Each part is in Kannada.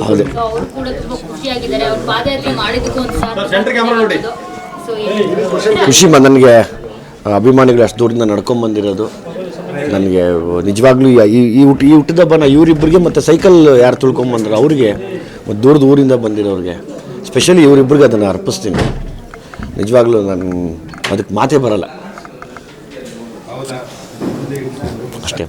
ಅವ್ರ ಅವ್ರು ಕೂಡ ತುಂಬಾ ಖುಷಿಯಾಗಿದ್ದಾರೆ. ಅವ್ರು ಪಾದಯಾತ್ರೆ ಮಾಡಿದ್ದಕ್ಕೂ ಒಂದು ಸೊ ಖುಷಿ ಮ ನನಗೆ ಅಭಿಮಾನಿಗಳು ಅಷ್ಟು ದೂರದಿಂದ ನಡ್ಕೊಂಬಂದಿರೋದು ನನಗೆ ನಿಜವಾಗ್ಲೂ ಈ ಈ ಊಟ ಈ ಹುಟ್ಟಿದ ಹಬ್ಬನ ಇವರಿಬ್ಬರಿಗೆ ಮತ್ತು ಸೈಕಲ್ ಯಾರು ತುಳ್ಕೊಂಬಂದ್ರು ಅವ್ರಿಗೆ ಮತ್ತು ದೂರದ ಊರಿಂದ ಬಂದಿರೋರಿಗೆ ಸ್ಪೆಷಲಿ ಇವರಿಬ್ಬರಿಗೆ ಅದನ್ನು ಅರ್ಪಿಸ್ತೀನಿ. ನಿಜವಾಗ್ಲೂ ನಾನು ಅದಕ್ಕೆ ಮಾತೇ ಬರಲ್ಲ. ಅಷ್ಟೇ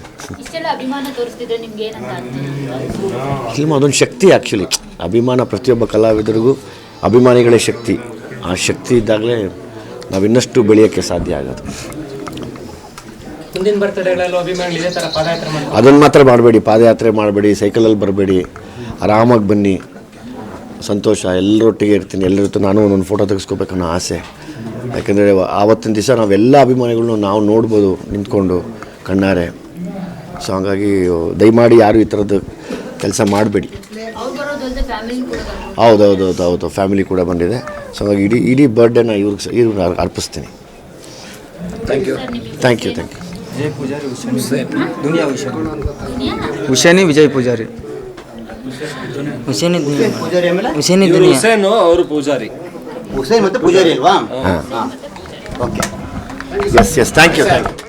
ಫಿಲ್ಮ್ ಅದೊಂದು ಶಕ್ತಿ ಆ್ಯಕ್ಚುಲಿ ಅಭಿಮಾನ ಪ್ರತಿಯೊಬ್ಬ ಕಲಾವಿದರಿಗೂ ಅಭಿಮಾನಿಗಳೇ ಶಕ್ತಿ. ಆ ಶಕ್ತಿ ಇದ್ದಾಗಲೇ ನಾವು ಇನ್ನಷ್ಟು ಬೆಳೆಯೋಕ್ಕೆ ಸಾಧ್ಯ ಆಗೋದು. ಅದನ್ನು ಮಾತ್ರ ಮಾಡಬೇಡಿ ಪಾದಯಾತ್ರೆ ಮಾಡಬೇಡಿ ಸೈಕಲಲ್ಲಿ ಬರಬೇಡಿ ಆರಾಮಾಗಿ ಬನ್ನಿ. ಸಂತೋಷ ಎಲ್ಲರೊಟ್ಟಿಗೆ ಇರ್ತೀನಿ ಎಲ್ಲರ ನಾನು ಒಂದೊಂದು ಫೋಟೋ ತೆಗೆಸ್ಕೋಬೇಕನ್ನೋ ಆಸೆ. ಯಾಕೆಂದರೆ ಆವತ್ತಿನ ದಿವಸ ನಾವೆಲ್ಲ ಅಭಿಮಾನಿಗಳನ್ನೂ ನಾವು ನೋಡ್ಬೋದು ನಿಂತ್ಕೊಂಡು. ಕಣ್ಣಾರೆ. ಸೊ ಹಾಗಾಗಿ ದಯಮಾಡಿ ಯಾರು ಈ ಥರದ್ದು ಕೆಲಸ ಮಾಡಬೇಡಿ. ಅವ್ರು ಬರೋದಲ್ಲದೆ ಫ್ಯಾಮಿಲಿ ಕೂಡ ಹೌದು. ಹೌದು ಹೌದು ಹೌದು ಫ್ಯಾಮಿಲಿ ಕೂಡ ಬಂದಿದೆ. ಸೊ ಹಾಗಾಗಿ ಇಡೀ ಇಡೀ ಬರ್ಡೇನ ಇವ್ರಿಗೆ ಇವ್ರಿಗೆ ಅರ್ಪಿಸ್ತೀನಿ thank you thank you thank you Hussain Duniya Duniya Husseini Vijay Pujari. Husseini Husseini Hussain ಅವರು ಪೂಜಾರಿ. ಹುಸೇನ್ ಮತ್ತೆ ಪೂಜಾರಿ ಅಲ್ವಾ? ಹಾಂ. Okay yes yes thank you thank you